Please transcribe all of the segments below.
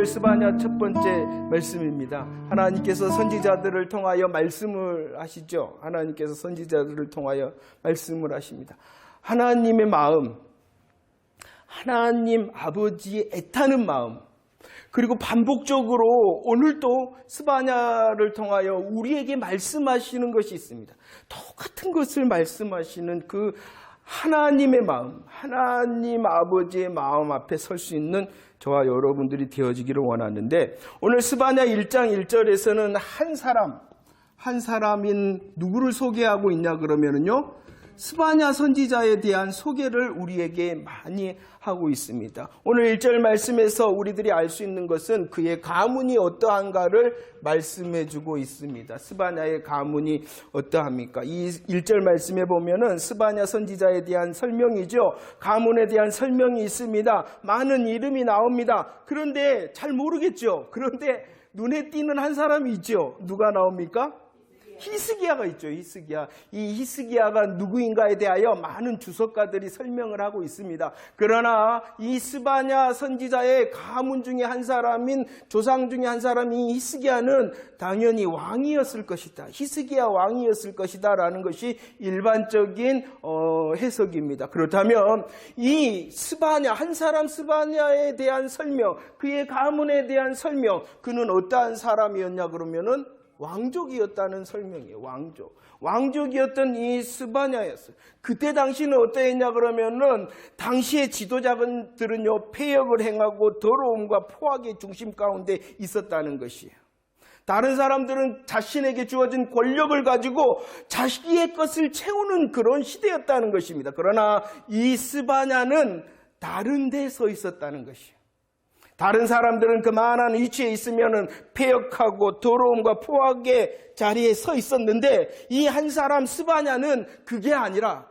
오늘 스바냐 첫 번째 말씀입니다. 하나님께서 선지자들을 통하여 말씀을 하시죠. 하나님께서 선지자들을 통하여 말씀을 하십니다. 하나님의 마음, 하나님 아버지의 애타는 마음, 그리고 반복적으로 오늘도 스바냐를 통하여 우리에게 말씀하시는 것이 있습니다. 똑같은 것을 말씀하시는 그 하나님의 마음, 하나님 아버지의 마음 앞에 설 수 있는 저와 여러분들이 되어지기를 원하는데 오늘 스바냐 1장 1절에서는 한 사람, 한 사람인 누구를 소개하고 있냐 그러면은요. 스바냐 선지자에 대한 소개를 우리에게 많이 하고 있습니다. 오늘 1절 말씀에서 우리들이 알 수 있는 것은 그의 가문이 어떠한가를 말씀해 주고 있습니다. 스바냐의 가문이 어떠합니까? 이 1절 말씀에 보면은 스바냐 선지자에 대한 설명이죠. 가문에 대한 설명이 있습니다. 많은 이름이 나옵니다. 그런데 잘 모르겠죠. 그런데 눈에 띄는 한 사람이 있죠. 누가 나옵니까? 히스기야가 있죠. 히스기야. 이 히스기야가 누구인가에 대하여 많은 주석가들이 설명을 하고 있습니다. 그러나 이 스바냐 선지자의 가문 중에 한 사람인 조상 중에 한 사람인 히스기야는 당연히 왕이었을 것이다. 히스기야 왕이었을 것이다라는 것이 일반적인 어, 해석입니다. 그렇다면 이 스바냐 한 사람 스바냐에 대한 설명, 그의 가문에 대한 설명, 그는 어떠한 사람이었냐 그러면은 왕족이었다는 설명이에요. 왕족. 왕족이었던 이 스바냐였어요. 그때 당시는 어떠했냐 그러면은 당시의 지도자들은요 폐역을 행하고 더러움과 포악의 중심 가운데 있었다는 것이에요. 다른 사람들은 자신에게 주어진 권력을 가지고 자기의 것을 채우는 그런 시대였다는 것입니다. 그러나 이 스바냐는 다른 데 서 있었다는 것이에요. 다른 사람들은 그만한 위치에 있으면은 폐역하고 더러움과 포악의 자리에 서 있었는데 이 한 사람 스바냐는 그게 아니라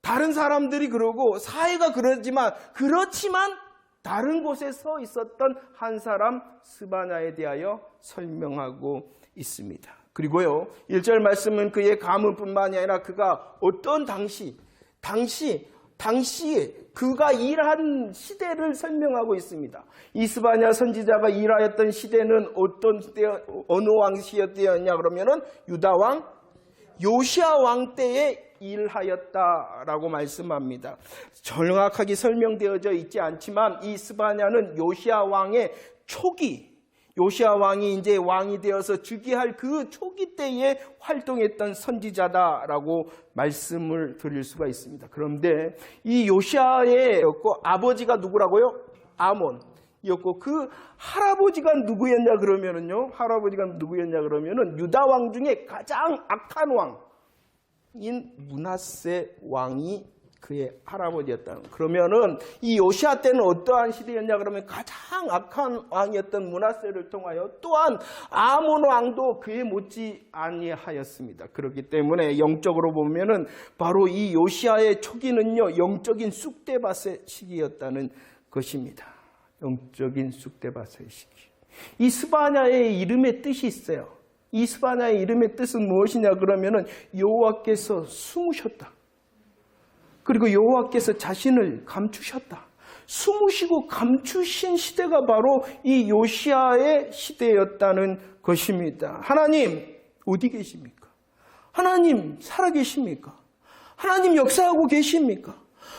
다른 사람들이 그러고 사회가 그러지만 그렇지만 다른 곳에 서 있었던 한 사람 스바냐에 대하여 설명하고 있습니다. 그리고요, 1절 말씀은 그의 가문뿐만이 아니라 그가 어떤 당시, 당시, 당시에 그가 일한 시대를 설명하고 있습니다. 이스바냐 선지자가 일하였던 시대는 어떤 시대, 어느 왕시였냐 그러면은 유다 왕, 요시아 왕 때에 일하였다라고 말씀합니다. 정확하게 설명되어져 있지 않지만 이 스바냐는 요시아 왕의 초기 요시아 왕이 이제 왕이 되어서 즉위할 그 초기 때에 활동했던 선지자다라고 말씀을 드릴 수가 있습니다. 그런데 이 요시아의 아버지가 누구라고요? 아몬. 이었고 그 할아버지가 누구였냐 그러면은요 할아버지가 누구였냐 그러면은 유다 왕 중에 가장 악한 왕인 문하세 왕이 그의 할아버지였다. 그러면은 이 요시아 때는 어떠한 시대였냐 그러면 가장 악한 왕이었던 문하세를 통하여 또한 아몬 왕도 그에 못지 아니하였습니다. 그렇기 때문에 영적으로 보면은 바로 이 요시아의 초기는요 영적인 쑥대밭의 시기였다는 것입니다. 영적인 쑥대밭의 시기. 이 스바냐의 이름의 뜻이 있어요. 이 스바냐의 이름의 뜻은 무엇이냐 그러면은 여호와께서 숨으셨다. 그리고 여호와께서 자신을 감추셨다. 숨으시고 감추신 시대가 바로 이 요시아의 시대였다는 것입니다. 하나님 어디 계십니까? 하나님 살아 계십니까? 하나님 역사하고 계십니까?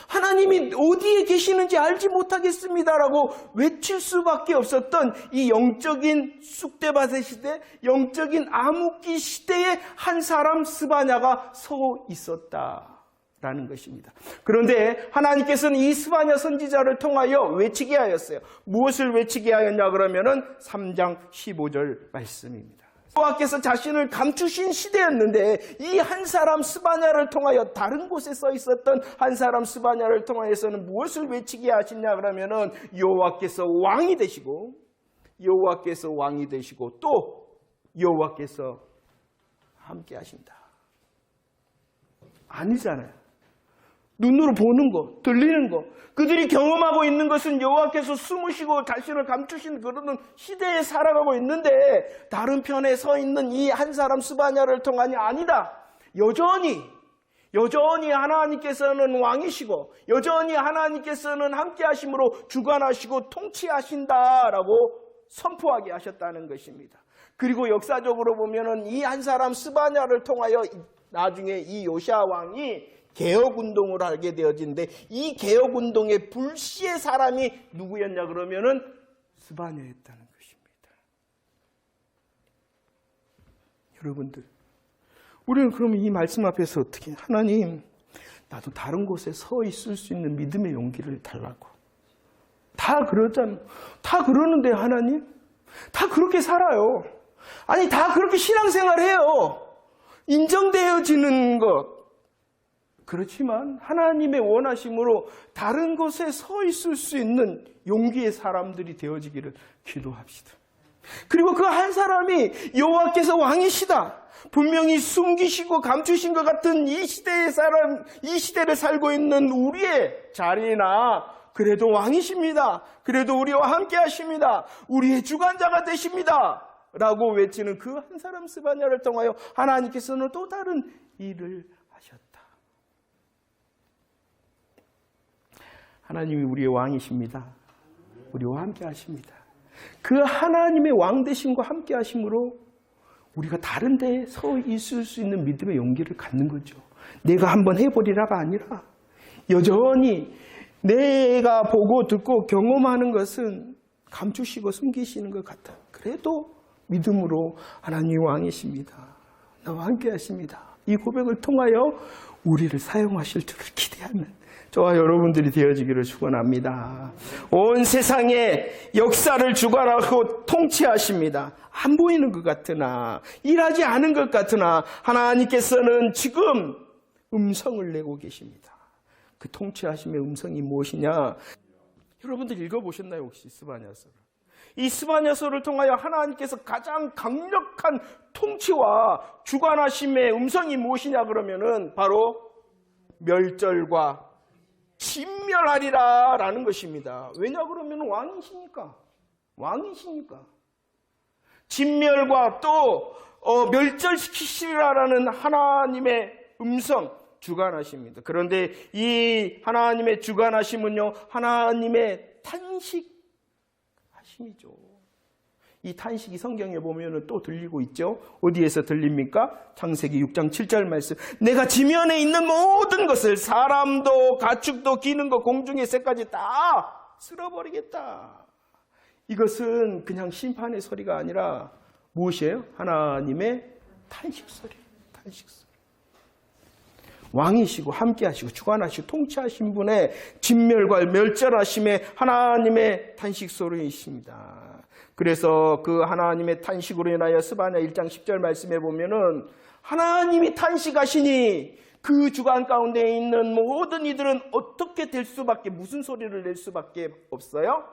하나님이 어디에 계시는지 알지 못하겠습니다라고 외칠 수밖에 없었던 이 영적인 쑥대밭의 시대, 영적인 암흑기 시대에 한 사람 스바냐가 서 있었다. 라는 것입니다. 그런데 하나님께서는 이 스바냐 선지자를 통하여 외치게 하였어요. 무엇을 외치게 하였냐 그러면은 3장 15절 말씀입니다. 여호와께서 자신을 감추신 시대였는데 이 한 사람 스바냐를 통하여 다른 곳에 서 있었던 한 사람 스바냐를 통하여서는 무엇을 외치게 하시냐 그러면은 여호와께서 왕이 되시고 여호와께서 왕이 되시고 또 여호와께서 함께 하신다. 아니잖아요. 눈으로 보는 거, 들리는 거, 그들이 경험하고 있는 것은 여호와께서 숨으시고 자신을 감추신 그러는 시대에 살아가고 있는데 다른 편에 서 있는 이 한 사람 스바냐를 통한이 아니다. 여전히 여전히 하나님께서는 왕이시고 여전히 하나님께서는 함께 하심으로 주관하시고 통치하신다라고 선포하게 하셨다는 것입니다. 그리고 역사적으로 보면은 이 한 사람 스바냐를 통하여 나중에 이 요시아 왕이 개혁 운동을 하게 되어진데 이 개혁 운동의 불시의 사람이 누구였냐 그러면은 스바냐였다는 것입니다. 여러분들 우리는 그러면 이 말씀 앞에서 어떻게 하나님 나도 다른 곳에 서 있을 수 있는 믿음의 용기를 달라고. 다 그러잖아 다 그러는데 하나님? 다 그렇게 살아요. 아니 다 그렇게 신앙생활 해요. 인정되어지는 것 그렇지만 하나님의 원하심으로 다른 곳에 서 있을 수 있는 용기의 사람들이 되어지기를 기도합시다. 그리고 그 한 사람이 여호와께서 왕이시다. 분명히 숨기시고 감추신 것 같은 이 시대의 사람, 이 시대를 살고 있는 우리의 자리나 그래도 왕이십니다. 그래도 우리와 함께 하십니다. 우리의 주관자가 되십니다. 라고 외치는 그 한 사람 스바냐를 통하여 하나님께서는 또 다른 일을 하나님이 우리의 왕이십니다. 우리와 함께 하십니다. 그 하나님의 왕 되심과 함께 하심으로 우리가 다른 데에 서 있을 수 있는 믿음의 용기를 갖는 거죠. 내가 한번 해보리라가 아니라 여전히 내가 보고 듣고 경험하는 것은 감추시고 숨기시는 것 같아. 그래도 믿음으로 하나님 왕이십니다. 나와 함께 하십니다. 이 고백을 통하여 우리를 사용하실 줄을 기대하는 저와 여러분들이 되어지기를 축원합니다. 온 세상의 역사를 주관하고 통치하십니다. 안 보이는 것 같으나 일하지 않은 것 같으나 하나님께서는 지금 음성을 내고 계십니다. 그 통치하심의 음성이 무엇이냐? 여러분들 읽어보셨나요 혹시 스바냐서를? 이 스바냐서를 통하여 하나님께서 가장 강력한 통치와 주관하심의 음성이 무엇이냐 그러면은 바로 멸절과 진멸하리라 라는 것입니다. 왜냐 그러면 왕이시니까. 왕이시니까. 진멸과 또 어, 멸절시키시리라라는 하나님의 음성 주관하십니다. 그런데 이 하나님의 주관하심은요, 하나님의 탄식하심이죠. 이 탄식이 성경에 보면 또 들리고 있죠. 어디에서 들립니까? 창세기 6장 7절 말씀. 내가 지면에 있는 모든 것을 사람도 가축도 기는 것 공중의 새까지 다 쓸어버리겠다. 이것은 그냥 심판의 소리가 아니라 무엇이에요? 하나님의 탄식 소리. 탄식 소리. 왕이시고 함께하시고 주관하시고 통치하신 분의 진멸과 멸절하심의 하나님의 탄식 소리이십니다. 그래서 그 하나님의 탄식으로 인하여 스바냐 1장 10절 말씀에 보면은 하나님이 탄식하시니 그 주관 가운데 있는 모든 이들은 어떻게 될 수밖에 무슨 소리를 낼 수밖에 없어요?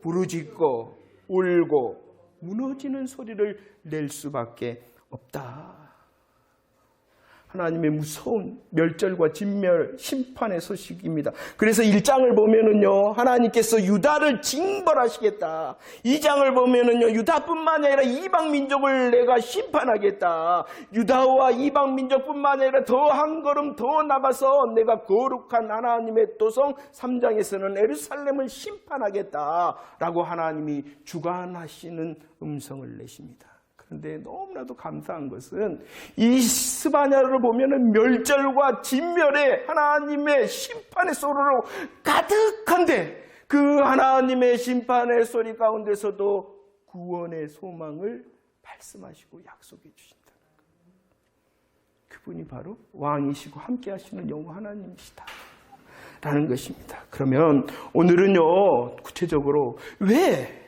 부르짖고 울고 무너지는 소리를 낼 수밖에 없다. 하나님의 무서운 멸절과 진멸, 심판의 소식입니다. 그래서 1장을 보면은요, 하나님께서 유다를 징벌하시겠다. 2장을 보면은요, 유다뿐만 아니라 이방 민족을 내가 심판하겠다. 유다와 이방 민족뿐만 아니라 더 한 걸음 더 나가서 내가 거룩한 하나님의 도성 3장에서는 에루살렘을 심판하겠다. 라고 하나님이 주관하시는 음성을 내십니다. 그런데 너무나도 감사한 것은 이 스바냐를 보면은 멸절과 진멸의 하나님의 심판의 소리로 가득한데 그 하나님의 심판의 소리 가운데서도 구원의 소망을 말씀하시고 약속해 주신다. 그분이 바로 왕이시고 함께 하시는 영원 하나님이시다. 라는 것입니다. 그러면 오늘은요, 구체적으로 왜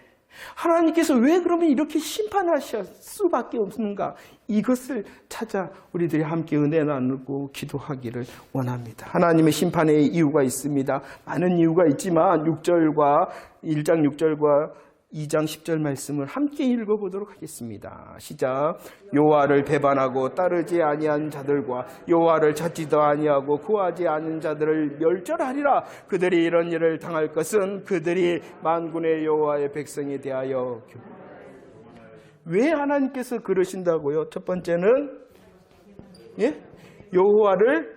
하나님께서 왜 그러면 이렇게 심판하실 수밖에 없는가? 이것을 찾아 우리들이 함께 은혜 나누고 기도하기를 원합니다. 하나님의 심판의 이유가 있습니다. 많은 이유가 있지만 6절과 1장 6절과 2장 10절 말씀을 함께 읽어보도록 하겠습니다. 시작. 요하를 배반하고 따르지 아니한 자들과 요하를 찾지도 아니하고 구하지 않은 자들을 멸절하리라. 그들이 이런 일을 당할 것은 그들이 만군의 여호와의 백성에 대하여 왜 하나님께서 그러신다고요? 첫 번째는 예? 여호와를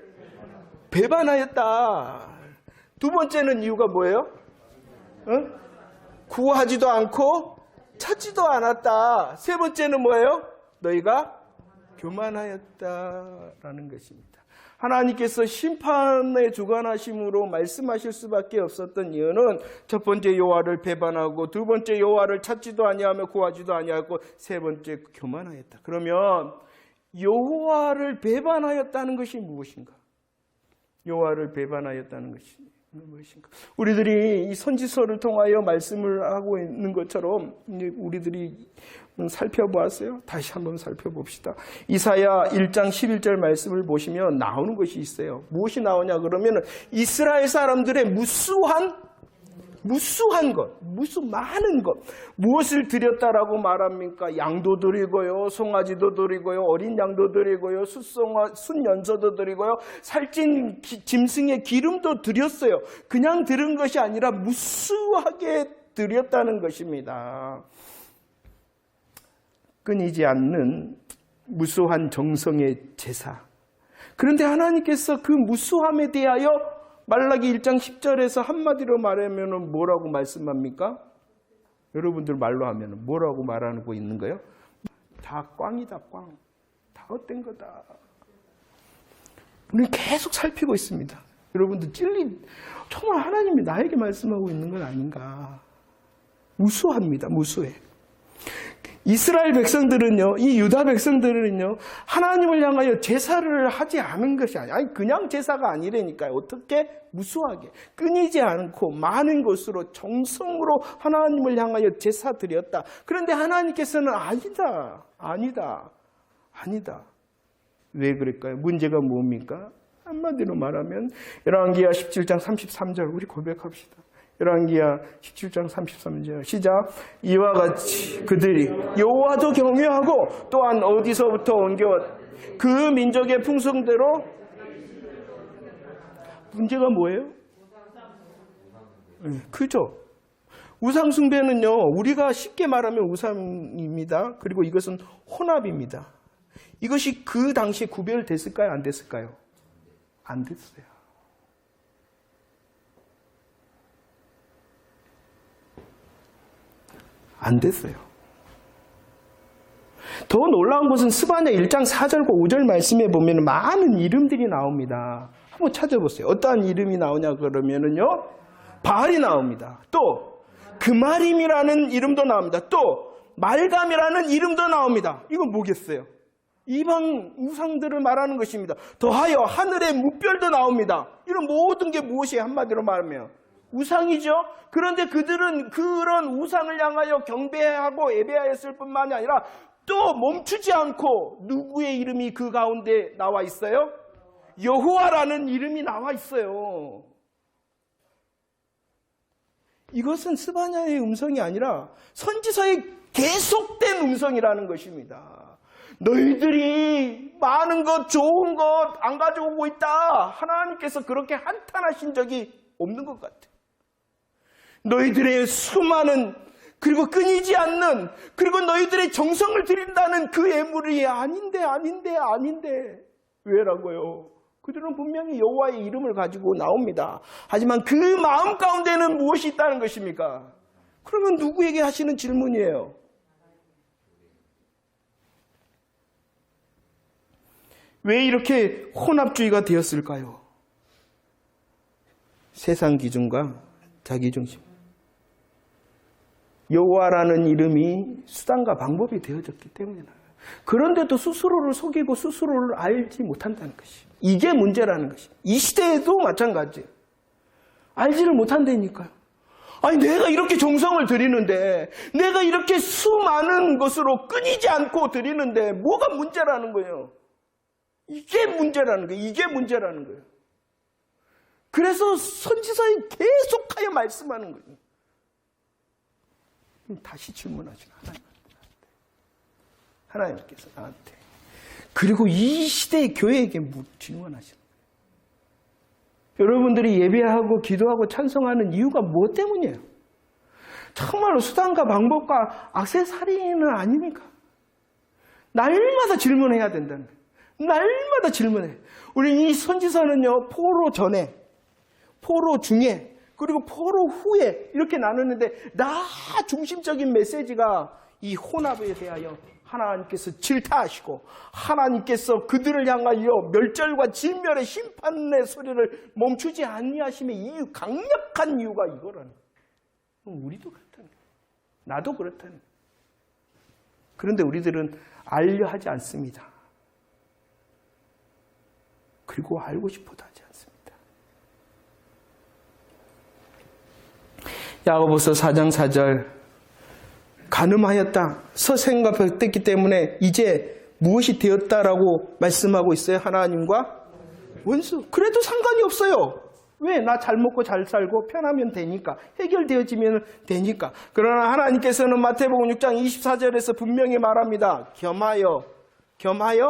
배반하였다. 두 번째는 이유가 뭐예요? 어? 구하지도 않고 찾지도 않았다. 세 번째는 뭐예요? 너희가 교만하였다라는 것입니다. 하나님께서 심판에 주관하심으로 말씀하실 수밖에 없었던 이유는 첫 번째 여호와를 배반하고 두 번째 여호와를 찾지도 아니하며 구하지도 아니하고 세 번째 교만하였다. 그러면 여호와를 배반하였다는 것이 무엇인가? 여호와를 배반하였다는 무엇인가? 우리들이 이 선지서를 통하여 말씀을 하고 있는 것처럼 우리들이 살펴보았어요. 다시 한번 살펴봅시다. 이사야 1장 11절 말씀을 보시면 나오는 것이 있어요. 무엇이 나오냐 그러면 이스라엘 사람들의 무수한 무수한 것, 무수 많은 것. 무엇을 드렸다라고 말합니까? 양도 드리고요, 송아지도 드리고요, 어린 양도 드리고요, 숫송아, 순연서도 드리고요, 살찐 기- 짐승의 기름도 드렸어요. 그냥 들은 것이 아니라 무수하게 드렸다는 것입니다. 끊이지 않는 무수한 정성의 제사. 그런데 하나님께서 그 무수함에 대하여 말라기 1장 10절에서 한마디로 말하면 뭐라고 말씀합니까? 여러분들 말로 하면 뭐라고 말하고 있는 거예요? 다 꽝이다, 꽝. 다 헛된 거다. 우리는 계속 살피고 있습니다. 여러분들 찔린, 정말 하나님이 나에게 말씀하고 있는 건 아닌가. 무수합니다, 무수해. 이스라엘 백성들은요, 이 유다 백성들은요, 하나님을 향하여 제사를 하지 않은 것이 아니야. 아니, 그냥 제사가 아니라니까요. 어떻게? 무수하게. 끊이지 않고 많은 것으로 정성으로 하나님을 향하여 제사 드렸다. 그런데 하나님께서는 아니다. 아니다. 아니다. 왜 그럴까요? 문제가 뭡니까? 한마디로 말하면, 열왕기하 17장 33절, 우리 고백합시다. 열왕기하 17장 33절 시작 이와 같이 그들이 여호와도 경외하고 또한 어디서부터 옮겨왔 그 민족의 풍성대로 문제가 뭐예요? 네, 그죠? 우상 숭배는요 우리가 쉽게 말하면 우상입니다. 그리고 이것은 혼합입니다. 이것이 그 당시에 구별됐을까요? 안 됐을까요? 안 됐어요. 안 됐어요. 더 놀라운 것은 스바냐 1장 4절과 5절 말씀에 보면 많은 이름들이 나옵니다. 한번 찾아보세요. 어떠한 이름이 나오냐 그러면은요. 바알이 나옵니다. 또 그마림이라는 이름도 나옵니다. 또 말감이라는 이름도 나옵니다. 이건 뭐겠어요? 이방 우상들을 말하는 것입니다. 더하여 하늘의 무별도 나옵니다. 이런 모든 게 무엇이 한마디로 말하면 우상이죠. 그런데 그들은 그런 우상을 향하여 경배하고 예배하였을 뿐만이 아니라 또 멈추지 않고 누구의 이름이 그 가운데 나와 있어요? 여호와라는 이름이 나와 있어요. 이것은 스바냐의 음성이 아니라 선지서의 계속된 음성이라는 것입니다. 너희들이 많은 것, 좋은 것 안 가져오고 있다. 하나님께서 그렇게 한탄하신 적이 없는 것 같아. 너희들의 수많은 그리고 끊이지 않는 그리고 너희들의 정성을 드린다는 그 예물이 아닌데 아닌데 아닌데 왜라고요? 그들은 분명히 여호와의 이름을 가지고 나옵니다. 하지만 그 마음 가운데는 무엇이 있다는 것입니까? 그러면 누구에게 하시는 질문이에요? 왜 이렇게 혼합주의가 되었을까요? 세상 기준과 자기 중심. 여호와라는 이름이 수단과 방법이 되어졌기 때문에 그런데도 스스로를 속이고 스스로를 알지 못한다는 것이 이게 문제라는 것이 이 시대에도 마찬가지예요. 알지를 못한다니까요. 아니 내가 이렇게 정성을 드리는데 내가 이렇게 수많은 것으로 끊이지 않고 드리는데 뭐가 문제라는 거예요. 이게 문제라는 거예요. 이게 문제라는 거예요. 그래서 선지서에 계속하여 말씀하는 거예요. 다시 질문하시는 하나님한테. 하나님께서 나한테. 그리고 이 시대의 교회에게 질문하시는 거예요. 여러분들이 예배하고 기도하고 찬송하는 이유가 무엇 때문이에요? 정말로 수단과 방법과 악세사리는 아닙니까? 날마다 질문해야 된다는 거예요. 날마다 질문해. 우리 이 선지서는요, 포로 전에, 포로 중에, 그리고 포로 후에 이렇게 나누는데 나 중심적인 메시지가 이 혼합에 대하여 하나님께서 질타하시고 하나님께서 그들을 향하여 멸절과 진멸의 심판의 소리를 멈추지 아니하심의 이유 강력한 이유가 이거라는 거예요. 우리도 그렇다는 거예요. 나도 그렇다는 거예요. 그런데 우리들은 알려 하지 않습니다. 그리고 알고 싶어도 하지 않습니다. 야고보서 4장 4절 가늠하였다. 서생과 벽됐기 때문에 이제 무엇이 되었다라고 말씀하고 있어요. 하나님과 원수. 그래도 상관이 없어요. 왜? 나 잘 먹고 잘 살고 편하면 되니까. 해결되어지면 되니까. 그러나 하나님께서는 마태복음 6장 24절에서 분명히 말합니다. 겸하여, 겸하여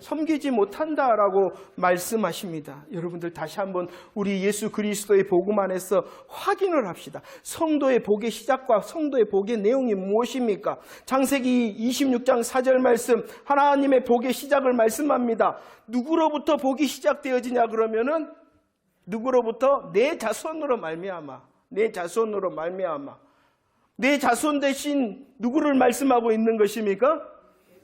섬기지 못한다라고 말씀하십니다. 여러분들 다시 한번 우리 예수 그리스도의 복음 안에서 확인을 합시다. 성도의 복의 시작과 성도의 복의 내용이 무엇입니까? 창세기 26장 4절 말씀 하나님의 복의 시작을 말씀합니다. 누구로부터 복이 시작되어지냐 그러면은 누구로부터 내 자손으로 말미암아 내 자손으로 말미암아 내 자손 대신 누구를 말씀하고 있는 것입니까?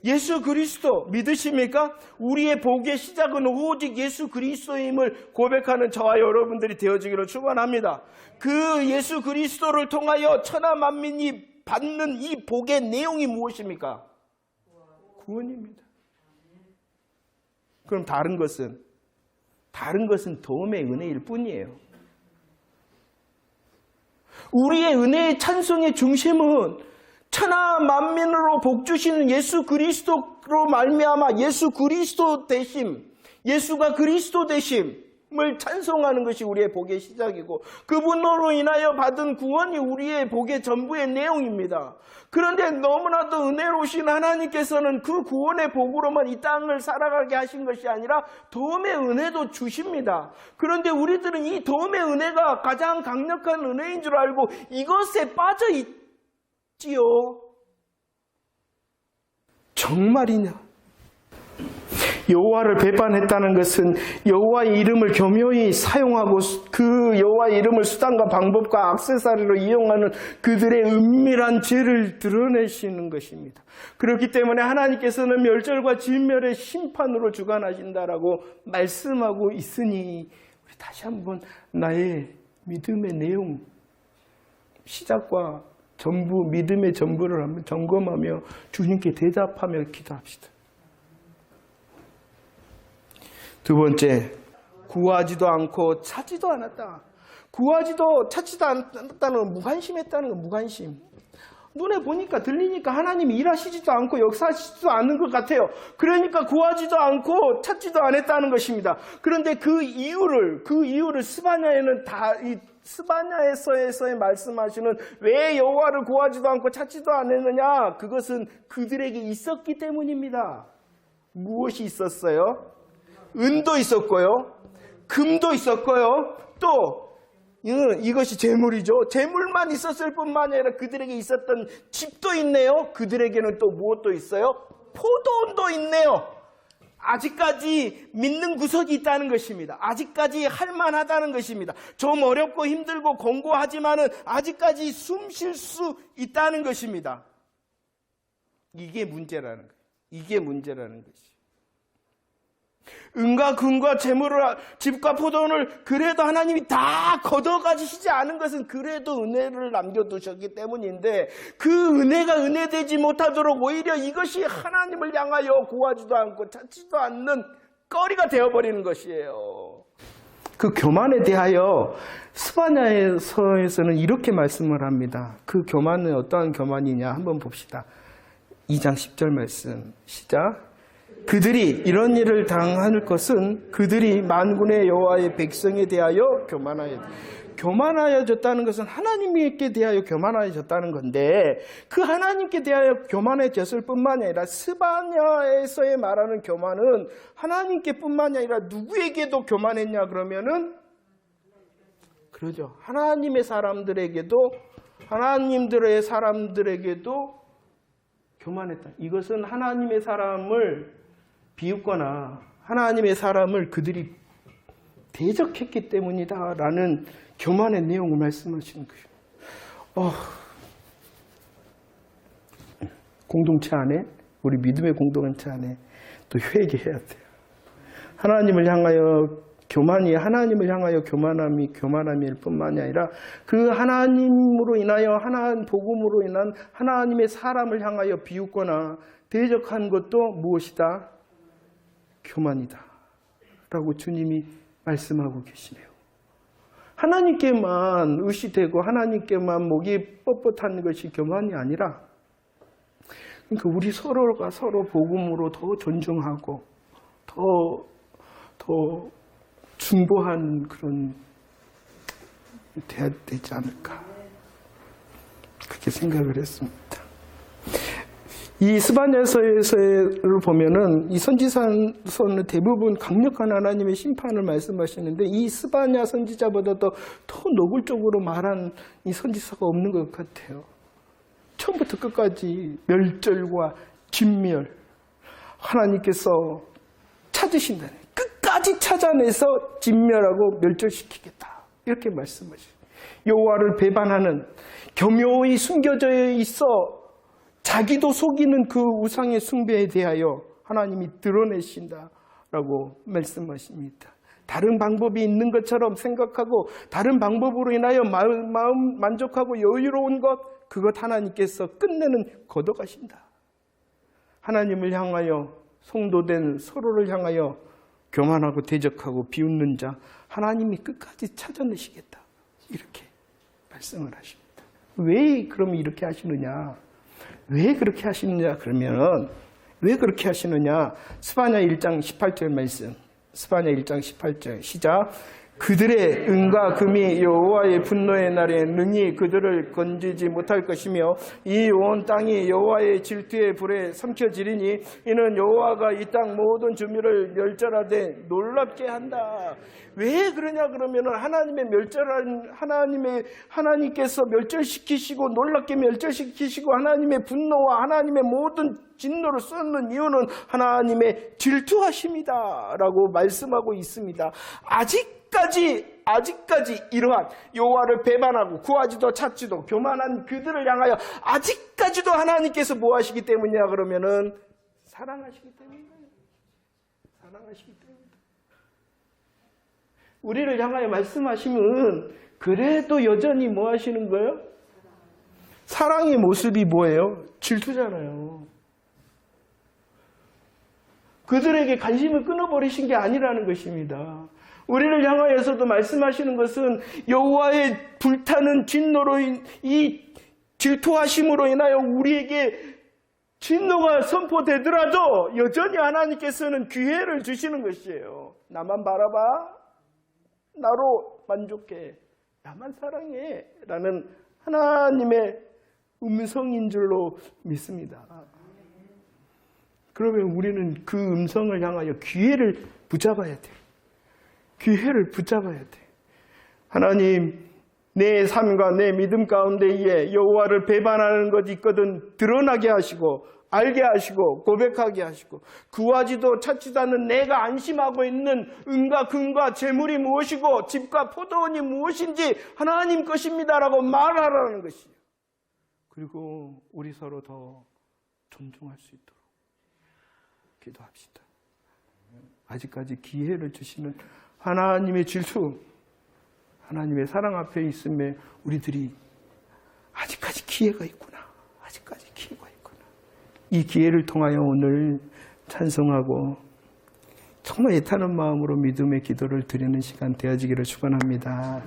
예수 그리스도 믿으십니까? 우리의 복의 시작은 오직 예수 그리스도임을 고백하는 저와 여러분들이 되어지기를 축원합니다. 그 예수 그리스도를 통하여 천하 만민이 받는 이 복의 내용이 무엇입니까? 구원입니다. 그럼 다른 것은 다른 것은 도움의 은혜일 뿐이에요. 우리의 은혜의 찬송의 중심은 천하 만민으로 복 주시는 예수 그리스도로 말미암아 예수 그리스도 대심, 예수가 그리스도 대심을 찬송하는 것이 우리의 복의 시작이고 그분으로 인하여 받은 구원이 우리의 복의 전부의 내용입니다. 그런데 너무나도 은혜로우신 하나님께서는 그 구원의 복으로만 이 땅을 살아가게 하신 것이 아니라 도움의 은혜도 주십니다. 그런데 우리들은 이 도움의 은혜가 가장 강력한 은혜인 줄 알고 이것에 빠져 있 지요. 정말이냐? 여호와를 배반했다는 것은 여호와의 이름을 교묘히 사용하고 그 여호와의 이름을 수단과 방법과 악세사리로 이용하는 그들의 은밀한 죄를 드러내시는 것입니다. 그렇기 때문에 하나님께서는 멸절과 진멸의 심판으로 주관하신다라고 말씀하고 있으니 우리 다시 한번 나의 믿음의 내용 시작과 전부 믿음의 전부를 한번 점검하며 주님께 대답하며 기도합시다. 두 번째, 구하지도 않고 찾지도 않았다. 구하지도 찾지도 않았다는 건 무관심했다는 건 무관심. 눈에 보니까 들리니까 하나님이 일하시지도 않고 역사하시지도 않는 것 같아요. 그러니까 구하지도 않고 찾지도 않았다는 것입니다. 그런데 그 이유를 그 이유를 스바냐에는 다 이 스바냐에서에서의 말씀하시는 왜 여호와를 구하지도 않고 찾지도 않았느냐? 그것은 그들에게 있었기 때문입니다. 무엇이 있었어요? 은도 있었고요. 금도 있었고요. 또 이것이 재물이죠. 재물만 있었을 뿐만 아니라 그들에게 있었던 집도 있네요. 그들에게는 또 무엇도 있어요? 포도원도 있네요. 아직까지 믿는 구석이 있다는 것입니다. 아직까지 할만하다는 것입니다. 좀 어렵고 힘들고 공고하지만은 아직까지 숨 쉴 수 있다는 것입니다. 이게 문제라는 거예요. 이게 문제라는 것이. 은과 금과 재물을 집과 포도원을 그래도 하나님이 다 걷어 가지시지 않은 것은 그래도 은혜를 남겨 두셨기 때문인데 그 은혜가 은혜되지 못하도록 오히려 이것이 하나님을 향하여 구하지도 않고 찾지도 않는 거리가 되어 버리는 것이에요. 그 교만에 대하여 스바냐에서는 이렇게 말씀을 합니다. 그 교만은 어떠한 교만이냐 한번 봅시다. 2장 10절 말씀 시작. 그들이 이런 일을 당할 것은 그들이 만군의 여호와의 백성에 대하여 교만하여 교만하여졌다는 것은 하나님께 대하여 교만하여졌다는 건데 그 하나님께 대하여 교만해졌을 뿐만이 아니라 스바냐에서의 말하는 교만은 하나님께뿐만이 아니라 누구에게도 교만했냐 그러면은 그러죠 하나님의 사람들에게도 하나님들의 사람들에게도 교만했다. 이것은 하나님의 사람을 비웃거나 하나님의 사람을 그들이 대적했기 때문이다 라는 교만의 내용을 말씀하시는 거예요. 어, 공동체 안에 우리 믿음의 공동체 안에 또 회개해야 돼요. 하나님을 향하여 교만이 하나님을 향하여 교만함이 교만함일 뿐만이 아니라 그 하나님으로 인하여 하나님 복음으로 인한 하나님의 사람을 향하여 비웃거나 대적한 것도 무엇이다? 교만이다. 라고 주님이 말씀하고 계시네요. 하나님께만 의시되고 하나님께만 목이 뻣뻣한 것이 교만이 아니라 그러니까 우리 서로가 서로 복음으로 더 존중하고 더, 더 중보한 그런 돼야 되지 않을까 그렇게 생각을 했습니다. 이 스바냐서에서를 보면은 이 선지서는 대부분 강력한 하나님의 심판을 말씀하시는데 이 스바냐 선지자보다도 더 노골적으로 말한 이 선지서가 없는 것 같아요. 처음부터 끝까지 멸절과 진멸 하나님께서 찾으신다는 끝까지 찾아내서 진멸하고 멸절시키겠다 이렇게 말씀하시죠. 여호와를 배반하는 교묘히 숨겨져 있어 자기도 속이는 그 우상의 숭배에 대하여 하나님이 드러내신다라고 말씀하십니다. 다른 방법이 있는 것처럼 생각하고 다른 방법으로 인하여 마음, 마음 만족하고 여유로운 것 그것 하나님께서 끝내는 걷어가신다. 하나님을 향하여 성도된 서로를 향하여 교만하고 대적하고 비웃는 자 하나님이 끝까지 찾아내시겠다. 이렇게 말씀을 하십니다. 왜 그럼 이렇게 하시느냐? 왜 그렇게 하시느냐? 그러면 왜 그렇게 하시느냐? 스바냐 1장 18절 말씀. 스바냐 1장 18절 시작. 그들의 은과 금이 여호와의 분노의 날에 능히 그들을 건지지 못할 것이며 이 온 땅이 여호와의 질투의 불에 삼켜지리니 이는 여호와가 이 땅 모든 주민을 멸절하되 놀랍게 한다. 왜 그러냐 그러면은 하나님의 멸절한 하나님의 하나님께서 멸절시키시고 놀랍게 멸절시키시고 하나님의 분노와 하나님의 모든 진노를 쏟는 이유는 하나님의 질투하심이다라고 말씀하고 있습니다. 아직 까지 아직까지 이러한 여호와를 배반하고 구하지도 찾지도 교만한 그들을 향하여 아직까지도 하나님께서 뭐 하시기 때문이냐 그러면은 사랑하시기 때문이에요. 사랑하시기 때문이다. 우리를 향하여 말씀하시면 그래도 여전히 뭐 하시는 거예요? 사랑의 모습이 뭐예요? 질투잖아요. 그들에게 관심을 끊어버리신 게 아니라는 것입니다. 우리를 향하여서도 말씀하시는 것은 여호와의 불타는 진노로 인- 이 질투하심으로 인하여 우리에게 진노가 선포되더라도 여전히 하나님께서는 기회를 주시는 것이에요. 나만 바라봐. 나로 만족해. 나만 사랑해. 라는 하나님의 음성인 줄로 믿습니다. 그러면 우리는 그 음성을 향하여 기회를 붙잡아야 돼. 기회를 붙잡아야 돼. 하나님, 내 삶과 내 믿음 가운데에 여호와를 배반하는 것이 있거든 드러나게 하시고 알게 하시고 고백하게 하시고 구하지도 찾지도 않는 내가 안심하고 있는 은과 금과 재물이 무엇이고 집과 포도원이 무엇인지 하나님 것입니다라고 말하라는 것이에요. 그리고 우리 서로 더 존중할 수 있도록 기도합시다. 아직까지 기회를 주시는 하나님의 질투, 하나님의 사랑 앞에 있음에 우리들이 아직까지 기회가 있구나. 아직까지 기회가 있구나. 이 기회를 통하여 오늘 찬송하고 정말 애타는 마음으로 믿음의 기도를 드리는 시간 되어지기를 축원합니다.